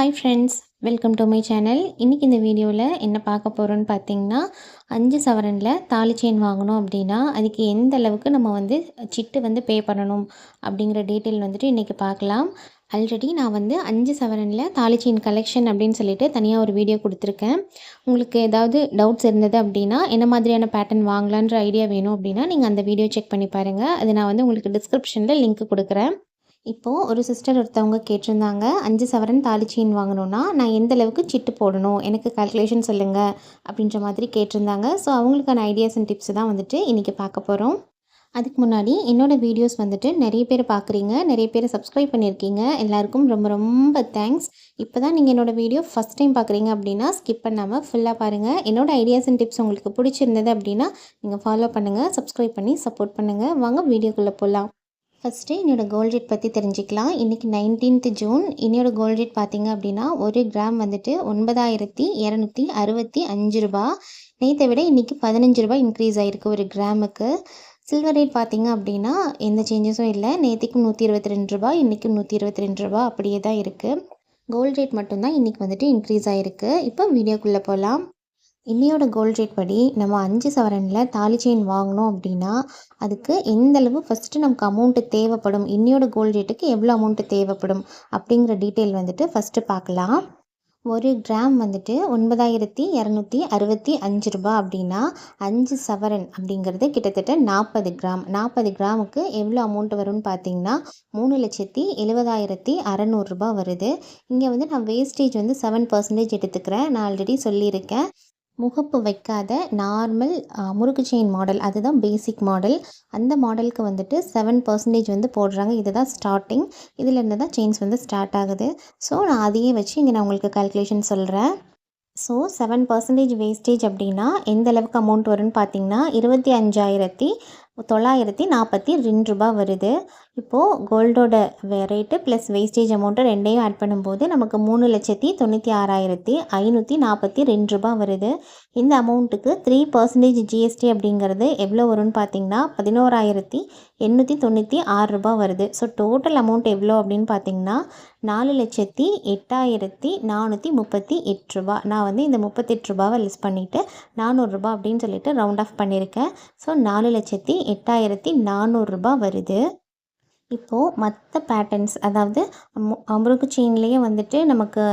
Hi friends welcome to my channel இன்றைக்கி இந்த வீடியோவில் என்ன பார்க்க போகிறோன்னு பார்த்தீங்கன்னா அஞ்சு சவரனில் தாலி செயின் வாங்கணும் அப்படின்னா அதுக்கு எந்த அளவுக்கு நம்ம வந்து சிட்டு வந்து பே பண்ணணும் அப்படிங்கிற டீட்டெயில் வந்துட்டு இன்றைக்கி பார்க்கலாம். ஆல்ரெடி நான் வந்து அஞ்சு சவரனில் தாலி செயின் கலெக்ஷன் அப்படின்னு சொல்லிட்டு தனியாக ஒரு வீடியோ கொடுத்துருக்கேன். உங்களுக்கு ஏதாவது டவுட்ஸ் இருந்தது அப்படின்னா என்ன மாதிரியான பேட்டர்ன் வாங்கலான்ற ஐடியா வேணும் அப்படின்னா நீங்கள் அந்த வீடியோ செக் பண்ணி பாருங்கள் அது நான் வந்து உங்களுக்கு டிஸ்கிரிப்ஷனில் லிங்க் கொடுக்குறேன். இப்போது ஒரு சிஸ்டர் ஒருத்தவங்க கேட்டிருந்தாங்க அஞ்சு சவரன் தாலி செயின் வாங்கணுன்னா நான் எந்த அளவுக்கு சிட்டு போடணும்? எனக்கு கால்குலேஷன் சொல்லுங்கள் அப்படின்ற மாதிரி கேட்டிருந்தாங்க. ஸோ அவங்களுக்கான ஐடியாஸ் அண்ட் டிப்ஸ் தான் வந்துட்டு இன்றைக்கி பார்க்க போகிறோம் அதுக்கு முன்னாடி என்னோடய வீடியோஸ் வந்துட்டு நிறைய பேர் பார்க்குறீங்க நிறைய பேர் சப்ஸ்கிரைப் பண்ணியிருக்கீங்க. எல்லாருக்கும் ரொம்ப ரொம்ப தேங்க்ஸ் இப்போ தான் நீங்கள் என்னோடய வீடியோ ஃபஸ்ட் டைம் பார்க்குறீங்க அப்படின்னா ஸ்கிப் பண்ணாமல் ஃபுல்லாக பாருங்கள் என்னோடய ஐடியாஸ் அண்ட் டிப்ஸ் உங்களுக்கு பிடிச்சிருந்தது அப்படின்னா நீங்கள் ஃபாலோ பண்ணுங்கள் சப்ஸ்கிரைப் பண்ணி சப்போர்ட் பண்ணுங்கள் வாங்க வீடியோக்குள்ளே போகலாம் ஃபஸ்ட்டு என்னோடய கோல்ட் ரேட் பற்றி தெரிஞ்சுக்கலாம். இன்றைக்கி நைன்டீன்த் ஜூன். என்னோடய கோல்ட் ரேட் பார்த்திங்க அப்படின்னா ஒரு கிராம் வந்துட்டு ஒன்பதாயிரத்தி இரநூத்தி அறுபத்தி அஞ்சு ரூபா. நேற்றை விட இன்றைக்கி பதினஞ்சு ரூபாய் இன்க்ரீஸ் ஆகிருக்கு ஒரு கிராமுக்கு சில்வர் ரேட் பார்த்திங்க அப்படின்னா எந்த சேஞ்சஸும் இல்லை. நேற்றுக்கும் நூற்றி இருபத்தி ரெண்டு ரூபா இன்றைக்கும் நூற்றி இருபத்தி ரெண்டு ரூபா. அப்படியே தான் இருக்குது கோல்ட் ரேட் மட்டும்தான் இன்றைக்கி வந்துட்டு இன்க்ரீஸ் ஆகிருக்கு இப்போ வீடியோக்குள்ளே போகலாம் இன்னையோட கோல்ட் ரேட் படி நம்ம அஞ்சு சவரனில் தாலி செயின் வாங்கினோம் அப்படின்னா அதுக்கு எந்த அளவு ஃபஸ்ட்டு நமக்கு அமௌண்ட்டு தேவைப்படும்? இன்னையோட கோல்ட் ரேட்டுக்கு எவ்வளோ அமௌண்ட்டு தேவைப்படும்? அப்படிங்கிற டீட்டெயில் வந்துட்டு ஃபஸ்ட்டு பார்க்கலாம். ஒரு கிராம் வந்துட்டு ஒன்பதாயிரத்தி இரநூத்தி அறுபத்தி அஞ்சு ரூபா அப்படின்னா அஞ்சு சவரன் அப்படிங்கிறது கிட்டத்தட்ட நாற்பது கிராம் நாற்பது கிராமுக்கு எவ்வளோ அமௌண்ட் வரும்னு பார்த்தீங்கன்னா மூணு லட்சத்தி எழுபதாயிரத்தி அறநூறுரூபா வருது. இங்கே வந்து நான் வேஸ்டேஜ் வந்து செவன் பர்சன்டேஜ் எடுத்துக்கிறேன். நான் ஆல்ரெடி சொல்லியிருக்கேன். முகப்பு வைக்காத நார்மல் முறுக்கு செயின் மாடல் அதுதான் பேசிக் மாடல் அந்த மாடலுக்கு வந்துட்டு செவன் பர்சன்டேஜ் வந்து போடுறாங்க. இதுதான் ஸ்டார்டிங் இதிலேருந்து தான் செயின்ஸ் வந்து ஸ்டார்ட் ஆகுது. ஸோ நான் அதையே வச்சு இங்கே நான் உங்களுக்கு கால்குலேஷன் சொல்கிறேன் ஸோ செவன் பர்சன்டேஜ் வேஸ்டேஜ் அப்படின்னா எந்த அளவுக்கு அமௌண்ட் வரும்னு பார்த்தீங்கன்னா இருபத்தி அஞ்சாயிரத்தி தொள்ளாயிரத்தி நாற்பத்தி ரெண்டு ரூபா வருது. இப்போது கோல்டோட ரேட்டு ப்ளஸ் வேஸ்டேஜ் அமௌண்ட்டு ரெண்டையும் ஆட் பண்ணும்போது நமக்கு மூணு லட்சத்தி தொண்ணூற்றி ஆறாயிரத்தி ஐநூற்றி நாற்பத்தி ரெண்டு ரூபா வருது. இந்த அமௌண்ட்டுக்கு த்ரீ பர்சன்டேஜ் ஜிஎஸ்டி அப்படிங்கிறது எவ்வளோ வரும்னு பார்த்தீங்கன்னா பதினோராயிரத்தி எண்ணூற்றி தொண்ணூற்றி ஆறு ரூபா வருது. ஸோ டோட்டல் அமௌண்ட் எவ்வளோ அப்படின்னு பார்த்தீங்கன்னா நாலு லட்சத்தி எட்டாயிரத்தி நானூற்றி முப்பத்தி எட்டு ரூபா நான் வந்து இந்த முப்பத்தெட்டு ரூபாவை லிஸ்ட் பண்ணிவிட்டு நானூறுரூபா அப்படின்னு சொல்லிட்டு ரவுண்ட் ஆஃப் பண்ணியிருக்கேன். ஸோ நாலு லட்சத்தி எட்டாயிரத்தி நானூறுரூபா வருது. இப்போது மற்ற பேட்டர்ன்ஸ் அதாவது மு முறுக்கு செயின்லேயே வந்துட்டு நமக்கு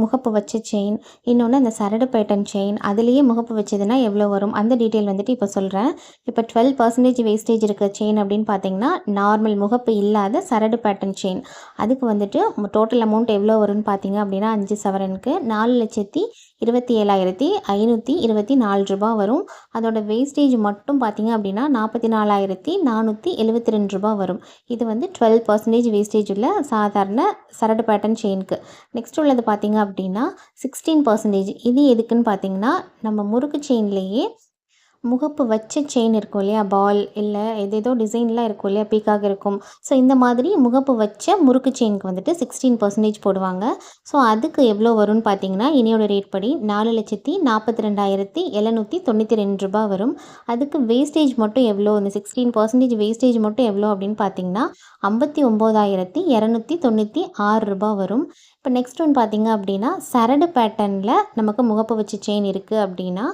முகப்பு வச்ச செயின் இன்னொன்று அந்த சரடு பேட்டர்ன் செயின் அதுலேயே முகப்பு வச்சதுன்னா எவ்வளோ வரும்? அந்த டீட்டெயில் வந்துட்டு இப்போ சொல்கிறேன் இப்போ டுவெல் பர்சன்டேஜ் வேஸ்டேஜ் இருக்க செயின் அப்படின்னு பார்த்தீங்கன்னா நார்மல் முகப்பு இல்லாத சரடு பேட்டர்ன் செயின் அதுக்கு வந்துட்டு டோட்டல் அமௌண்ட் எவ்வளோ வரும்னு பார்த்தீங்க அப்படின்னா அஞ்சு சவரனுக்கு நாலு லட்சத்தி இருபத்தி ஏழாயிரத்தி ஐநூற்றி இருபத்தி நாலு ரூபா வரும். அதோட வேஸ்டேஜ் மட்டும் பார்த்தீங்க அப்படின்னா நாற்பத்தி நாலாயிரத்தி நானூற்றி எழுபத்தி ரெண்டு ரூபா வரும். இது இது வந்து டுவெல் பர்சன்டேஜ் வேஸ்டேஜ் உள்ள சாதாரண சரடு பேட்டன் செயினுக்கு நெக்ஸ்ட் உள்ளது பார்த்திங்க அப்படின்னா சிக்ஸ்டீன் பர்சன்டேஜ் இது எதுக்குன்னு பார்த்திங்கன்னா நம்ம முறுக்கு செயின்லேயே முகப்பு வச்ச செயின் இருக்கும் இல்லையா? பால் இல்லை எதேதோ டிசைன்லாம் இருக்கும் இல்லையா? பீக்காக இருக்கும். ஸோ இந்த மாதிரி முகப்பு வச்ச முறுக்கு செயினுக்கு வந்துட்டு சிக்ஸ்டீன் பர்சன்டேஜ் போடுவாங்க. ஸோ அதுக்கு எவ்வளோ வரும்னு பார்த்தீங்கன்னா இனியோட ரேட் படி நாலு லட்சத்தி நாற்பத்தி ரெண்டாயிரத்தி எழுநூற்றி தொண்ணூற்றி ரெண்டு ரூபா வரும். அதுக்கு வேஸ்டேஜ் மட்டும் எவ்வளோ இந்த சிக்ஸ்டீன் பர்சன்டேஜ் வேஸ்டேஜ் மட்டும் எவ்வளோ அப்படின்னு பார்த்தீங்கன்னா ஐம்பத்தி ஒம்போதாயிரத்தி இரநூத்தி தொண்ணூற்றி ஆறு ரூபா வரும். இப்போ நெக்ஸ்ட் ஒன் பார்த்திங்க அப்படின்னா சரடு பேட்டர்னில் நமக்கு முகப்பு வச்சு செயின் இருக்குது அப்படின்னா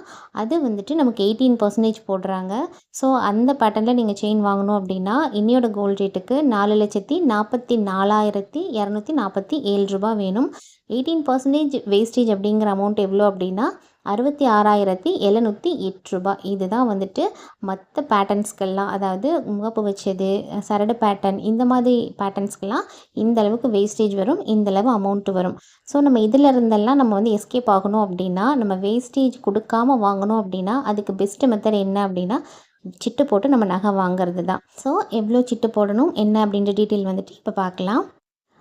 அது வந்துட்டு நமக்கு எயிட்டீன் பர்சன்டேஜ் போடுறாங்க. ஸோ அந்த பேட்டர்னில் நீங்கள் செயின் வாங்கணும் அப்படின்னா இன்னையோட கோல்ட் ரேட்டுக்கு நாலு லட்சத்தி நாற்பத்தி நாலாயிரத்தி இரநூத்தி நாற்பத்தி ஏழு ரூபா வேணும். எயிட்டீன் பர்சன்டேஜ் வேஸ்டேஜ் அப்படிங்கிற அமௌண்ட் எவ்வளோ அப்படின்னா அறுபத்தி ஆறாயிரத்தி எழுநூற்றி எட்டு ரூபாய் இதுதான் வந்துட்டு மற்ற பேட்டர்ன்ஸ்க்கெல்லாம் அதாவது முகப்பு வச்சது சரடு பேட்டர்ன் இந்த மாதிரி பேட்டர்ன்ஸ்க்கெல்லாம் இந்த அளவுக்கு வேஸ்டேஜ் வரும் இந்த அளவு அமௌண்ட்டு வரும். ஸோ நம்ம இதில் இருந்தெல்லாம் நம்ம வந்து எஸ்கேப் ஆகணும் அப்படின்னா நம்ம வேஸ்டேஜ் கொடுக்காமல் வாங்கணும் அப்படின்னா அதுக்கு பெஸ்ட்டு மெத்தட் என்ன அப்படின்னா சிட்டு போட்டு நம்ம நகை வாங்குறது தான் ஸோ எவ்வளோ சிட்டு போடணும் என்ன அப்படின்ற டீட்டெயில் வந்துட்டு இப்போ பார்க்கலாம்.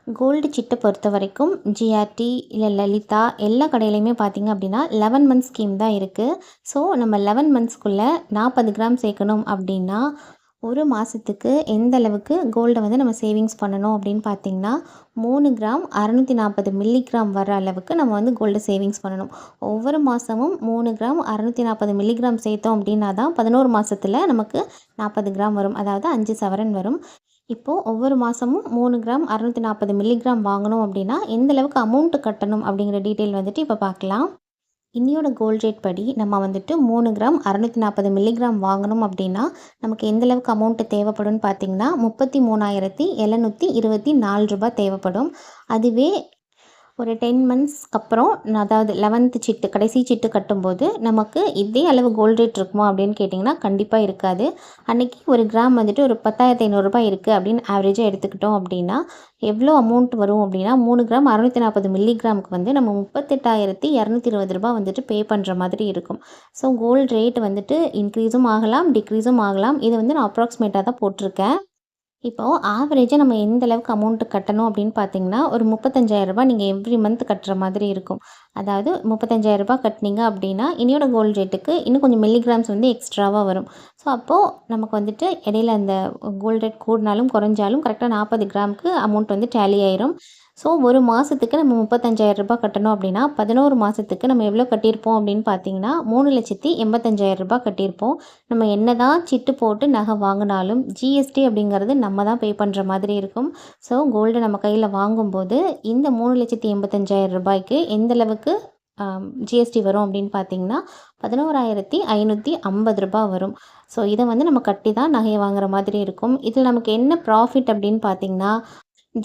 கோல்டு சிட்டை பொறுத்த வரைக்கும் ஜிஆர்டி இல்லை லலிதா எல்லா கடையிலையுமே பார்த்திங்க அப்படின்னா லெவன் மந்த்ஸ் ஸ்கீம் தான் இருக்குது ஸோ நம்ம லெவன் மந்த்ஸ்க்குள்ளே நாற்பது கிராம் சேர்க்கணும் அப்படின்னா ஒரு மாதத்துக்கு எந்த அளவுக்கு கோல்டை வந்து நம்ம சேவிங்ஸ் பண்ணணும் அப்படின்னு பார்த்திங்கன்னா மூணு கிராம் அறநூற்றி நாற்பது மில்லிகிராம் வர அளவுக்கு நம்ம வந்து கோல்டு சேவிங்ஸ் பண்ணணும். ஒவ்வொரு மாதமும் மூணு கிராம் அறநூற்றி நாற்பது மில்லிகிராம் சேர்த்தோம் அப்படின்னா தான் பதினோரு மாதத்தில் நமக்கு நாற்பது கிராம் வரும். அதாவது அஞ்சு சவரன் வரும். இப்போது ஒவ்வொரு மாதமும் மூணு கிராம் அறநூற்றி நாற்பது மில்லிகிராம் வாங்கணும் அப்படின்னா எந்த அளவுக்கு அமௌண்ட்டு கட்டணும் அப்படிங்கிற டீட்டெயில் வந்துட்டு இப்போ பார்க்கலாம். இன்னியோட கோல்ட் ரேட் படி நம்ம வந்துட்டு மூணு கிராம் அறநூற்றி நாற்பது மில்லிகிராம் வாங்கணும் அப்படின்னா நமக்கு எந்த அளவுக்கு அமௌண்ட்டு தேவைப்படும்னு பார்த்திங்கன்னா முப்பத்தி மூணாயிரத்தி எழுநூற்றி இருபத்தி நாலு ரூபாய் தேவைப்படும். அதுவே ஒரு டென் மந்த்ஸ்க்கு அப்புறம் நான் அதாவது லெவன்த்து சிட்டு கடைசி சிட்டு கட்டும்போது நமக்கு இதே அளவு கோல்ட் ரேட் இருக்குமா அப்படின்னு கேட்டிங்கன்னா கண்டிப்பாக இருக்காது. அன்றைக்கி ஒரு கிராம் வந்துட்டு ஒரு பத்தாயிரத்தி ஐநூறுரூபா இருக்குது அப்படின்னு ஆவரேஜாக எடுத்துக்கிட்டோம் அப்படின்னா எவ்வளோ அமௌண்ட் வரும் அப்படின்னா மூணு கிராம் அறுநூற்றி நாற்பது மில்லிகிராமுக்கு வந்து நம்ம முப்பத்தெட்டாயிரத்தி இரநூத்தி இருபது ரூபா வந்துட்டு பே பண்ணுற மாதிரி இருக்கும். ஸோ கோல்டு ரேட் வந்துட்டு இன்க்ரீஸும் ஆகலாம் டிக்ரீஸும் ஆகலாம். இதை வந்து நான் அப்ராக்சிமேட்டாக தான் போட்டிருக்கேன். இப்போது ஆவரேஜாக நம்ம எந்த அளவுக்கு அமௌண்ட்டு கட்டணும் அப்படின்னு பார்த்தீங்கன்னா ஒரு முப்பத்தஞ்சாயிரரூபா நீங்கள் எவ்ரி மந்த் கட்டுற மாதிரி இருக்கும். அதாவது முப்பத்தஞ்சாயிரரூபா கட்டினீங்க அப்படின்னா இனியோட கோல்டு ரேட்டுக்கு இன்னும் கொஞ்சம் மில்லிகிராம்ஸ் வந்து எக்ஸ்ட்ராவாக வரும். ஸோ அப்போது நமக்கு வந்துட்டு இடையில அந்த கோல்டு ரேட் கூடினாலும் குறைஞ்சாலும் கரெக்டாக நாற்பது கிராமுக்கு அமௌண்ட் வந்து டேலி ஆயிரும். ஸோ ஒரு மாதத்துக்கு நம்ம முப்பத்தஞ்சாயிரம் ரூபாய் கட்டணும் அப்படின்னா பதினோரு மாதத்துக்கு நம்ம எவ்வளோ கட்டியிருப்போம் அப்படின்னு பார்த்தீங்கன்னா மூணு லட்சத்தி எண்பத்தஞ்சாயிரம் ரூபாய் கட்டியிருப்போம். நம்ம என்ன தான் சிட்டு போட்டு நகை வாங்கினாலும் ஜிஎஸ்டி அப்படிங்கிறது நம்ம தான் பே பண்ணுற மாதிரி இருக்கும். ஸோ கோல்டு நம்ம கையில் வாங்கும்போது இந்த மூணு லட்சத்தி எண்பத்தஞ்சாயிரம் ரூபாய்க்கு எந்தளவுக்கு ஜிஎஸ்டி வரும் அப்படின்னு பார்த்தீங்கன்னா பதினோராயிரத்தி ஐநூற்றி ஐம்பது ரூபாய் வரும். ஸோ இதை வந்து நம்ம கட்டி தான் நகையை வாங்குற மாதிரி இருக்கும். இதில் நமக்கு என்ன ப்ராஃபிட் அப்படின்னு பார்த்தீங்கன்னா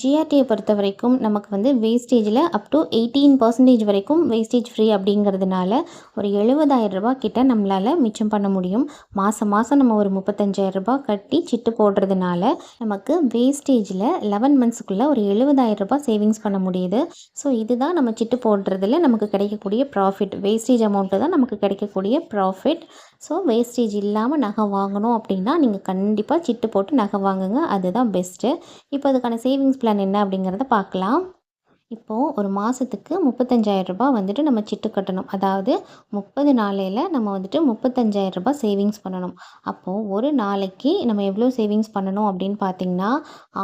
ஜிஆர்டியை பொறுத்த வரைக்கும் நமக்கு வந்து வேஸ்டேஜில் அப் டு எயிட்டீன் பர்சன்டேஜ் வரைக்கும் வேஸ்டேஜ் ஃப்ரீ அப்படிங்கிறதுனால ஒரு எழுபதாயிரரூபா கிட்ட நம்மளால் மிச்சம் பண்ண முடியும். மாதம் மாதம் நம்ம ஒரு முப்பத்தஞ்சாயிரரூபா கட்டி சிட்டு போடுறதுனால நமக்கு வேஸ்டேஜில் லெவன் மந்த்ஸுக்குள்ளே ஒரு எழுபதாயிரரூபா சேவிங்ஸ் பண்ண முடியுது. ஸோ இதுதான் நம்ம சிட்டு போடுறதுல நமக்கு கிடைக்கக்கூடிய ப்ராஃபிட் வேஸ்டேஜ் அமௌண்ட்டு தான் நமக்கு கிடைக்கக்கூடிய ப்ராஃபிட் ஸோ வேஸ்டேஜ் இல்லாமல் நகை வாங்கணும் அப்படின்னா நீங்கள் கண்டிப்பாக சிட்டு போட்டு நகை வாங்குங்க. அதுதான் பெஸ்ட்டு இப்போ அதுக்கான சேவிங்ஸ் பிளான் என்ன அப்படிங்கிறத பார்க்கலாம். இப்போது ஒரு மாதத்துக்கு முப்பத்தஞ்சாயிரம் ரூபாய் வந்துட்டு நம்ம சிட்டு கட்டணும். அதாவது முப்பது நாளையில் நம்ம வந்துட்டு முப்பத்தஞ்சாயிரம் ரூபாய் சேவிங்ஸ் பண்ணணும். அப்போது ஒரு நாளைக்கு நம்ம எவ்வளோ சேவிங்ஸ் பண்ணணும் அப்படின்னு பார்த்தீங்கன்னா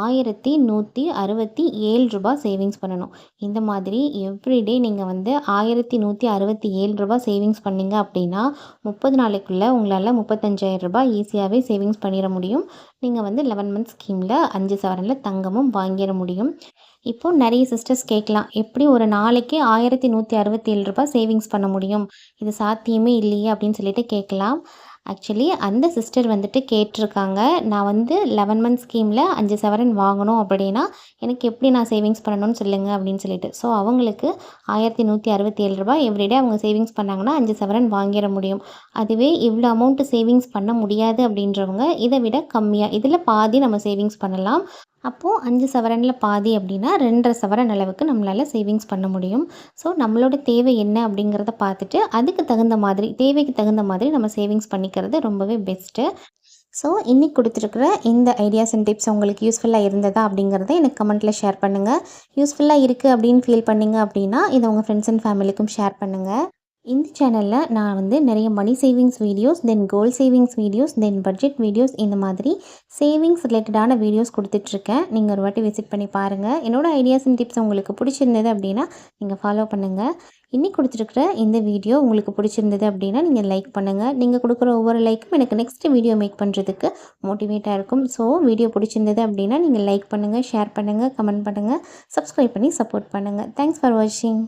ஆயிரத்தி நூற்றி அறுபத்தி ஏழு ரூபாய் சேவிங்ஸ் பண்ணணும். இந்த மாதிரி எவ்ரிடே நீங்கள் வந்து ஆயிரத்தி நூற்றி அறுபத்தி ஏழு ரூபாய் சேவிங்ஸ் பண்ணீங்க அப்படின்னா முப்பது நாளைக்குள்ளே உங்களால் முப்பத்தஞ்சாயிரம் ரூபாய் ஈஸியாகவே சேவிங்ஸ் பண்ணிட முடியும். நீங்கள் வந்து லெவன் மந்த் ஸ்கீமில் அஞ்சு சவரனில் தங்கமும் வாங்கிட முடியும். இப்போது நிறைய சிஸ்டர்ஸ் கேட்கலாம் எப்படி ஒரு நாளைக்கு ஆயிரத்தி நூற்றி அறுபத்தி ஏழு ரூபாய் சேவிங்ஸ் பண்ண முடியும்? இது சாத்தியமே இல்லையே அப்படின்னு சொல்லிட்டு கேட்கலாம். ஆக்சுவலி அந்த சிஸ்டர் வந்துட்டு கேட்டிருக்காங்க. நான் வந்து லெவன் மந்த் ஸ்கீமில் அஞ்சு சவரன் வாங்கணும் அப்படின்னா எனக்கு எப்படி நான் சேவிங்ஸ் பண்ணணும்னு சொல்லுங்கள் அப்படின்னு சொல்லிட்டு. ஸோ அவங்களுக்கு ஆயிரத்தி நூற்றி அறுபத்தி ஏழு ரூபாய் எவ்ரிடே அவங்க சேவிங்ஸ் பண்ணாங்கன்னா அஞ்சு சவரன் வாங்கிட முடியும். அதுவே இவ்வளோ அமௌண்ட்டு சேவிங்ஸ் பண்ண முடியாது அப்படின்றவங்க இதை விட கம்மியாக இதில் பாதி நம்ம சேவிங்ஸ் பண்ணலாம். அப்போது அஞ்சு சவரனில் பாதி அப்படின்னா ரெண்டரை சவரன் அளவுக்கு நம்மளால் சேவிங்ஸ் பண்ண முடியும். ஸோ நம்மளோட தேவை என்ன அப்படிங்கிறத பார்த்துட்டு அதுக்கு தகுந்த மாதிரி தேவைக்கு தகுந்த மாதிரி நம்ம சேவிங்ஸ் பண்ணிக்கிறது ரொம்பவே பெஸ்ட்டு ஸோ இன்றைக்கி கொடுத்துருக்குற இந்த ஐடியாஸ் அண்ட் டிப்ஸ் உங்களுக்கு யூஸ்ஃபுல்லாக இருந்ததா அப்படிங்கிறத எனக்கு கமெண்ட்டில் ஷேர் பண்ணுங்கள் யூஸ்ஃபுல்லாக இருக்குது அப்படின்னு ஃபீல் பண்ணிங்க அப்படின்னா இதை உங்கள் ஃப்ரெண்ட்ஸ் அண்ட் ஃபேமிலிக்கும் ஷேர் பண்ணுங்கள் இந்த சேனலில் நான் வந்து நிறைய money savings videos then goal savings videos then budget videos இந்த மாதிரி சேவிங்ஸ் ரிலேட்டடான வீடியோஸ் கொடுத்துட்ருக்கேன். நீங்கள் ஒரு வாட்டி விசிட் பண்ணி பாருங்கள் என்னோடய ஐடியாஸ் அண்ட் டிப்ஸ் உங்களுக்கு பிடிச்சிருந்தது அப்படின்னா நீங்கள் ஃபாலோ பண்ணுங்கள் இன்றைக்கி கொடுத்துருக்குற இந்த வீடியோ உங்களுக்கு பிடிச்சிருந்தது அப்படின்னா நீங்கள் லைக் பண்ணுங்கள் நீங்கள் கொடுக்குற ஒவ்வொரு லைக்கும் எனக்கு நெக்ஸ்ட் வீடியோ மேக் பண்ணுறதுக்கு மோட்டிவேட்டாக இருக்கும். ஸோ வீடியோ பிடிச்சிருந்தது அப்படின்னா நீங்கள் லைக் பண்ணுங்கள் ஷேர் பண்ணுங்கள் கமெண்ட் பண்ணுங்கள் சப்ஸ்கிரைப் பண்ணி சப்போர்ட் பண்ணுங்கள் தேங்க்ஸ் ஃபார் வாட்சிங்